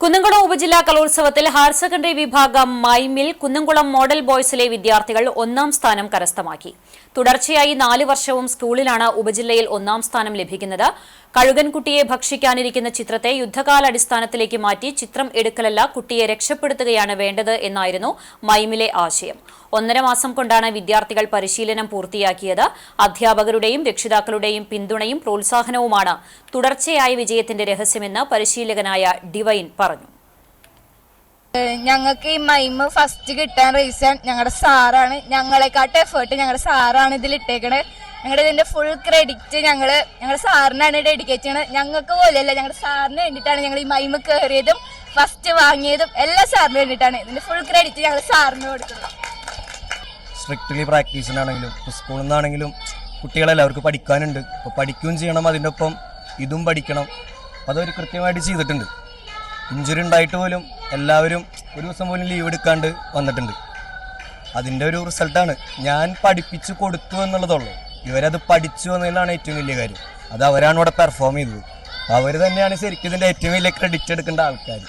കുന്നംകുളം ഉപജില്ലാ കലോത്സവത്തിൽ higher secondary വിഭാഗം മൈമിൽ കുന്നംകുളം മോഡൽ ബോയ്സിലെ വിദ്യാർത്ഥികൾ ഒന്നാം സ്ഥാനം കരസ്ഥമാക്കി. തുടർച്ചയായി നാല് വർഷവും സ്കൂളിലാണ് ഉപജില്ലയിൽ ഒന്നാം സ്ഥാനം ലഭിക്കുന്നത്. കഴുകൻകുട്ടിയെ ഭക്ഷിക്കാനിരിക്കുന്ന ചിത്രത്തെ യുദ്ധകാലാടിസ്ഥാനത്തിലേക്ക് മാറ്റി ചിത്രം എടുക്കലല്ല കുട്ടിയെ രക്ഷപ്പെടുത്തുകയാണ് വേണ്ടത് എന്നായിരുന്നു മൈമിലെ ആശയം. ഒന്നര മാസം കൊണ്ടാണ് വിദ്യാർത്ഥികൾ പരിശീലനം പൂർത്തിയാക്കിയത്. അധ്യാപകരുടെയും രക്ഷിതാക്കളുടെയും പിന്തുണയും പ്രോത്സാഹനവുമാണ് തുടർച്ചയായ വിജയത്തിന്റെ രഹസ്യമെന്ന് പരിശീലകനായ ഡിവൈൻ പറഞ്ഞു. ഞങ്ങൾക്ക് ഈ മൈമ് ഫസ്റ്റ് കിട്ടാൻ റീസൺ ഞങ്ങളുടെ സാറാണ്. ഞങ്ങളെക്കാട്ട് എഫേർട്ട് ഞങ്ങളുടെ സാറാണ് ഇതിൽ ഇട്ടേക്കണത് ഞങ്ങളുടെ ഇതിന്റെ ഫുൾ ക്രെഡിറ്റ് ഞങ്ങൾ ഞങ്ങളുടെ സാറിനാണ് ഡെഡിക്കേറ്റ് ചെയ്യണത് ഞങ്ങൾക്ക് പോലെയല്ല ഞങ്ങളുടെ സാറിന് വേണ്ടിയിട്ടാണ് ഞങ്ങൾ ഈ മൈമ് കയറിയതും ഫസ്റ്റ് വാങ്ങിയതും എല്ലാ സാറിന് വേണ്ടിയിട്ടാണ്. ഇതിന്റെ ഫുൾ ക്രെഡിറ്റ് ഞങ്ങൾ സാറിന് കൊടുക്കുന്നത്. സ്ട്രിക്ട്ലി പ്രാക്ടീസിനാണെങ്കിലും ഇപ്പോൾ സ്കൂളിൽ നിന്നാണെങ്കിലും കുട്ടികളല്ല അവർക്ക് പഠിക്കാനുണ്ട്. അപ്പോൾ പഠിക്കുകയും ചെയ്യണം അതിന്റെ ഒപ്പം ഇതും പഠിക്കണം. അതവർ കൃത്യമായിട്ട് ചെയ്തിട്ടുണ്ട്. ഇഞ്ചുറി ഉണ്ടായിട്ട് പോലും എല്ലാവരും ഒരു ദിവസം പോലും ലീവ് എടുക്കാണ്ട് വന്നിട്ടുണ്ട്. അതിന്റെ ഒരു റിസൾട്ടാണ് ഞാൻ പഠിപ്പിച്ചു കൊടുത്തു എന്നുള്ളതുള്ളൂ. ഇവരത് പഠിച്ചു എന്നതിലാണ് ഏറ്റവും വലിയ കാര്യം. അത് അവരാണ് ഇവിടെ പെർഫോം ചെയ്തത്. അവർ തന്നെയാണ് ശരിക്കും ഇതിന്റെ ഏറ്റവും വലിയ ക്രെഡിറ്റ് എടുക്കേണ്ട ആൾക്കാർ